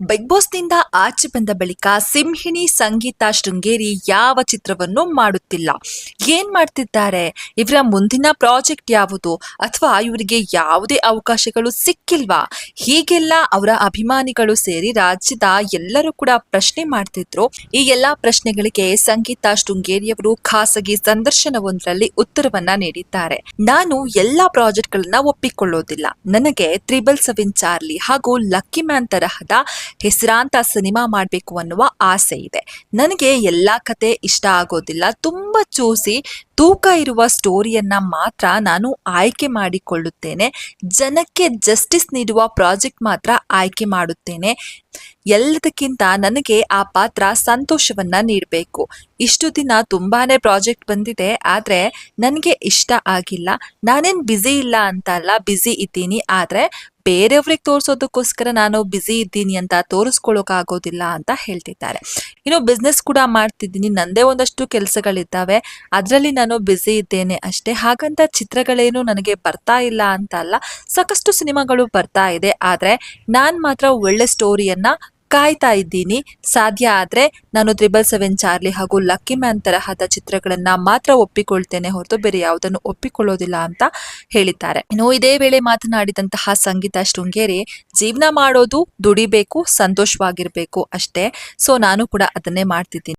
Big ಬಾಸ್ನಿಂದ ಆಚೆ ಬಂದ ಬಳಿಕ ಸಿಂಹಿಣಿ ಸಂಗೀತ ಶೃಂಗೇರಿ ಯಾವ ಚಿತ್ರವನ್ನು ಮಾಡುತ್ತಿಲ್ಲ. ಏನ್ ಮಾಡ್ತಿದ್ದಾರೆ? ಇವರ ಮುಂದಿನ ಪ್ರಾಜೆಕ್ಟ್ ಯಾವುದು? ಅಥವಾ ಇವರಿಗೆ ಯಾವುದೇ ಅವಕಾಶಗಳು ಸಿಕ್ಕಿಲ್ವಾ? ಹೀಗೆಲ್ಲ ಅವರ ಅಭಿಮಾನಿಗಳು ಸೇರಿ ರಾಜ್ಯದ ಎಲ್ಲರೂ ಕೂಡ ಪ್ರಶ್ನೆ ಮಾಡ್ತಿದ್ರು. ಈ ಎಲ್ಲಾ ಪ್ರಶ್ನೆಗಳಿಗೆ ಸಂಗೀತ ಶೃಂಗೇರಿಯವರು ಖಾಸಗಿ ಸಂದರ್ಶನವೊಂದರಲ್ಲಿ ಉತ್ತರವನ್ನ ನೀಡಿದ್ದಾರೆ. ನಾನು ಎಲ್ಲಾ ಪ್ರಾಜೆಕ್ಟ್ ಗಳನ್ನ ಒಪ್ಪಿಕೊಳ್ಳೋದಿಲ್ಲ. ನನಗೆ ತ್ರಿಬಲ್ ಸೆವೆನ್ ಚಾರ್ಲಿ ಹಾಗೂ ಲಕ್ಕಿ ಮ್ಯಾನ್ ತರಹದ ಹೆಸರಾಂತ ಸಿನಿಮಾ ಮಾಡಬೇಕು ಅನ್ನುವ ಆಸೆ ಇದೆ. ನನಗೆ ಎಲ್ಲ ಕತೆ ಇಷ್ಟ ಆಗೋದಿಲ್ಲ. ತುಂಬ ಚೂಸಿ ತೂಕ ಇರುವ ಸ್ಟೋರಿಯನ್ನ ಮಾತ್ರ ನಾನು ಆಯ್ಕೆ ಮಾಡಿಕೊಳ್ಳುತ್ತೇನೆ. ಜನಕ್ಕೆ ಜಸ್ಟಿಸ್ ನೀಡುವ ಪ್ರಾಜೆಕ್ಟ್ ಮಾತ್ರ ಆಯ್ಕೆ ಮಾಡುತ್ತೇನೆ. ಎಲ್ಲದಕ್ಕಿಂತ ನನಗೆ ಆ ಪಾತ್ರ ಸಂತೋಷವನ್ನ ನೀಡಬೇಕು. ಇಷ್ಟು ದಿನ ತುಂಬಾನೇ ಪ್ರಾಜೆಕ್ಟ್ ಬಂದಿದೆ, ಆದ್ರೆ ನನಗೆ ಇಷ್ಟ ಆಗಿಲ್ಲ. ನಾನೇನ್ ಬ್ಯುಸಿ ಇಲ್ಲ ಅಂತ ಅಲ್ಲ, ಬ್ಯುಸಿ ಇದ್ದೀನಿ. ಆದ್ರೆ ಬೇರೆಯವ್ರಿಗೆ ತೋರಿಸೋದಕ್ಕೋಸ್ಕರ ನಾನು ಬ್ಯುಸಿ ಇದ್ದೀನಿ ಅಂತ ತೋರಿಸ್ಕೊಳ್ಳೋಕಾಗೋದಿಲ್ಲ ಅಂತ ಹೇಳ್ತಿದ್ದಾರೆ. ಇನ್ನು ಬಿಸ್ನೆಸ್ ಕೂಡ ಮಾಡ್ತಿದ್ದೀನಿ. ನಂದೇ ಒಂದಷ್ಟು ಕೆಲಸಗಳಿದ್ದಾವೆ. ಅದರಲ್ಲಿ ನಾನು ಬ್ಯುಸಿ ಇದ್ದೇನೆ ಅಷ್ಟೇ. ಹಾಗಂತ ಚಿತ್ರಗಳೇನು ನನಗೆ ಬರ್ತಾ ಇಲ್ಲ ಅಂತ ಅಲ್ಲ. ಸಾಕಷ್ಟು ಸಿನಿಮಾಗಳು ಬರ್ತಾ ಇದೆ. ಆದ್ರೆ ನಾನು ಮಾತ್ರ ಒಳ್ಳೆ ಸ್ಟೋರಿಯನ್ನ ಕಾಯ್ತಾ ಇದ್ದೀನಿ. ಸಾಧ್ಯ ಆದರೆ ನಾನು ತ್ರಿಬಲ್ ಸೆವೆನ್ ಚಾರ್ಲಿ ಹಾಗೂ ಲಕ್ಕಿ ಮ್ಯಾನ್ ತರಹದ ಚಿತ್ರಗಳನ್ನು ಮಾತ್ರ ಒಪ್ಪಿಕೊಳ್ತೇನೆ ಹೊರತು ಬೇರೆ ಯಾವುದನ್ನು ಒಪ್ಪಿಕೊಳ್ಳೋದಿಲ್ಲ ಅಂತ ಹೇಳಿದ್ದಾರೆ. ಇನ್ನು ಇದೇ ವೇಳೆ ಮಾತನಾಡಿದಂತಹ ಸಂಗೀತ ಶೃಂಗೇರಿ, ಜೀವನ ಮಾಡೋದು ದುಡಿಬೇಕು, ಸಂತೋಷವಾಗಿರ್ಬೇಕು ಅಷ್ಟೇ. ಸೊ ನಾನು ಕೂಡ ಅದನ್ನೇ ಮಾಡ್ತಿದ್ದೀನಿ.